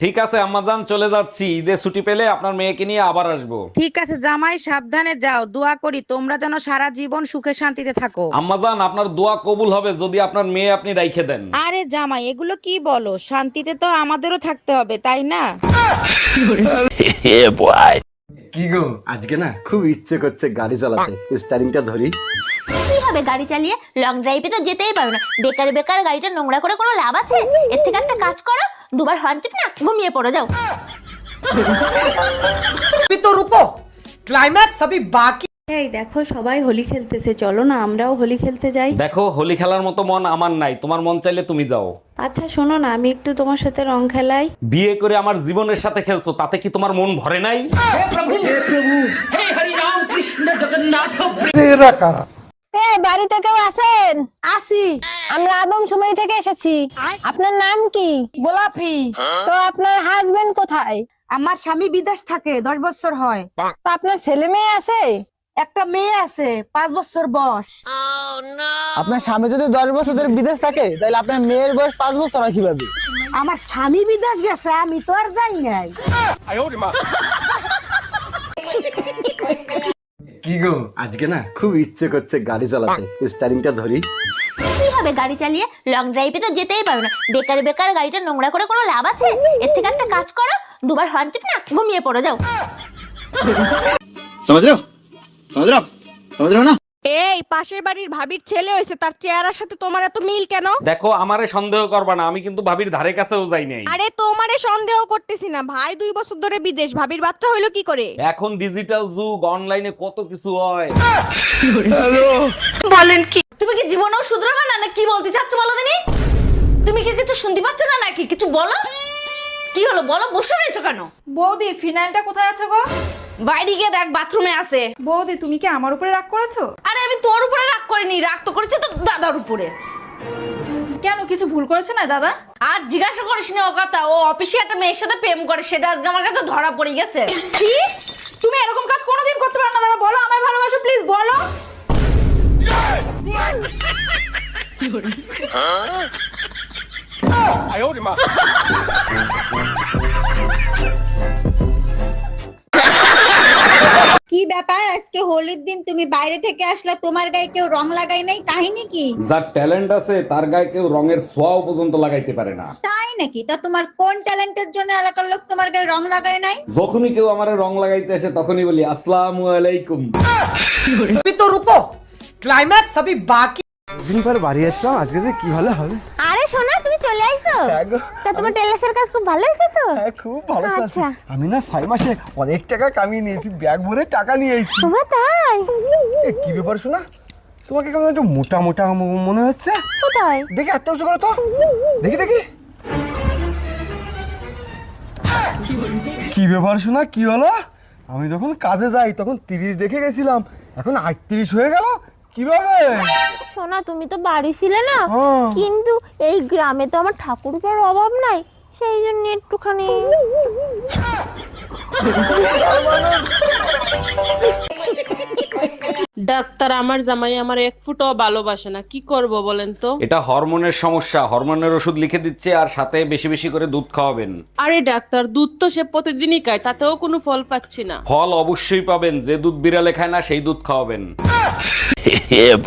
ঠিক আছে আম্মাজান চলে যাচ্ছি। ঈদের ছুটি পেলে আপনার মেয়েকে নিয়ে আবার আসব। ঠিক আছে জামাই সাবধানে যাও। দোয়া করি তোমরা যেন সারা জীবন সুখে শান্তিতে থাকো। আম্মাজান আপনার দোয়া কবুল হবে যদি আপনার মেয়ে আপনি রাইখে দেন। আরে জামাই এগুলো কি বলো? শান্তিতে তো আমাদেরও থাকতে হবে তাই না? কি গো? আজকে না খুব ইচ্ছে করছে গাড়ি চালাতে। স্টারিংটা ধরি। কি হবে গাড়ি চালিয়ে লং ড্রাইভে তো যেতেই পারো না। বেকার বেকার গাড়িটা নোংরা করে কোনো লাভ আছে? এর থেকে একটা কাজ করো দুবার হর্ন চেপ না ঘুমিয়ে পড়ো যাও। তো রুকো। ক্লাইম্যাক্স अभी বাকি। এই দেখো সবাই হোলি খেলতেছে। চলো না আমরাও হোলি খেলতে যাই। দেখো হোলি খেলার মতো মন আমার নাই। তোমার মন চাইলে তুমি যাও। আচ্ছা শোনো না আমি একটু তোমার সাথে রং খেলাই। বিয়ে করে আমার জীবনের সাথে খেলছো তাতে কি তোমার মন ভরে নাই? হে প্রভু হে প্রভু হে হরি রাম কৃষ্ণ জগন্নাথ। বাড়িতে কেউ আছেন? আসি আমরা আদম সুমারি থেকে এসেছি। আপনার নাম কি? গোলাপি। তো আপনার হাজবেন্ড কোথায়? আমার স্বামী বিদেশ থাকে দশ বছর হয়। তো আপনার ছেলে মেয়ে আছে? একটা মেয়ে আছে পাঁচ বছর বয়স। আপনার স্বামী যদি দশ বছর ধরে বিদেশ থাকে তাহলে আপনার মেয়ের বয়স পাঁচ বছর হয় কীভাবে? আমার স্বামী বিদেশ গেছে আমি তো আর যাই নাই। কি গো আজকে না খুব ইচ্ছে করছে গাড়ি চালাতে স্টারিংটা ধরি কি হবে গাড়ি চালিয়ে লং ড্রাইভে তো যেতেই পারো না বেকার বেকার গাড়িটা নোংরা করে কোনো লাভ আছে এর থেকে একটা কাজ করো দুবার হর্ন টিপ না ঘুমিয়ে পড়ো যাও समझ रहे हो समझ रहे हो आप? समझ रहे हो ना এই পাশের বাড়ির ভাবির ছেলে হয়েছে তার চেহারার সাথে তোমার এত মিল কেন? দেখো আমারে সন্দেহ করবা না আমি কিন্তু ভাবির ধারে কাছেও যাই নাই। আরে তোমারে সন্দেহ করতেছি না ভাই দুই বছর ধরে বিদেশ ভাবির বাচ্চা হইল কি করে? এখন ডিজিটাল যুগ অনলাইনে কত কিছু হয়। বলেন কি? তুমি কি জীবনেও শুধরাবে না না কি বলতে চাচ্ছ বলো দিনি? তুমি কি কিছু শুনতে পাচ্ছ না নাকি কিছু বলো? কি হলো বলো বসে রয়েছো কেন? বৌদি ফিনাইলটা কোথায় আছে গো? বাইরে গিয়ে দেখ বাথরুমে আছে। বৌদি তুমি কি আমার উপরে রাগ করেছ? আরে আমি তোর উপরে রাগ করিনি রাগ তো করেছি তো দাদার উপরে কেন কিছু ভুল করেছে না দাদা আর জিজ্ঞাসা করিস না ও কথা ও অফিসে একটা মেয়ের সাথে প্রেম করে সেটা আজকে আমার কাছে ধরা পড়ে গেছে কি তুমি এরকম কাজ কোনোদিন করতে পারো না দাদা বলো আমায় ভালোবাসো প্লিজ বলো কি ব্যাপার আজকে হোলির দিন তুমি বাইরে থেকে আসলে তোমার গায়ে কেউ রং লাগাই নাই কাহিনী কি যার ট্যালেন্ট আছে তার গায়ে কেউ রঙের ছোঁয়াও পর্যন্ত লাগাইতে পারে না তাই নাকি তা তোমার কোন ট্যালেন্টের জন্য এলাকার লোক তোমার গায়ে রং লাগায় নাই যখনই কেউ আমার রং লাগাইতে আসে তখনই বলি আসসালামু আলাইকুম अभी तो रुको क्लाइमैक्स अभी बाकी দিন পর বাড়ি আসলাম আজকে যে কি ভালো হবে আরে সোনা তুমি চলে আইছো? তা তোমার টেলার্সের কাজ খুব ভালো হয়েছে তো? হ্যাঁ, খুব ভালো আছে। আচ্ছা। আমি না ছয় মাসে অনেক টাকা কামিয়ে নিয়েছি ব্যাগ ভরে টাকা নিয়ে এসেছি তোমার তাই? এ, কি ব্যাপার শোনা তোমাকে কেমন একটু মোটা মোটা মনে হচ্ছে? কোথায়? দেখি এত উঁচু করো তো। দেখি দেখি। কি ব্যাপার শোনা কি হলো? আমি যখন কাজে যাই তখন তিরিশ দেখে গেছিলাম। এখন আটত্রিশ হয়ে গেল। কীভাবে? সোনা তুমি তো বাড়ি ছিলে না। কিন্তু এই গ্রামে তো আমার ঠাকুরপার অভাব নাই সেই জন্য একটুখানি ডাক্তার আমার জামাই আমার এক ফুটও ভালোবাসে না। কি করব বলেন তো? এটা হরমোনের সমস্যা হরমোনের ওষুধ লিখে দিচ্ছে আর সাথে বেশি বেশি করে দুধ খাওয়াবেন। আরে ডাক্তার দুধ তো সে প্রতিদিনই খায় তাতেও কোনো ফল পাচ্ছি না। ফল অবশ্যই পাবেন যে দুধ বিড়ালে খায় না সেই দুধ খাওয়াবেন।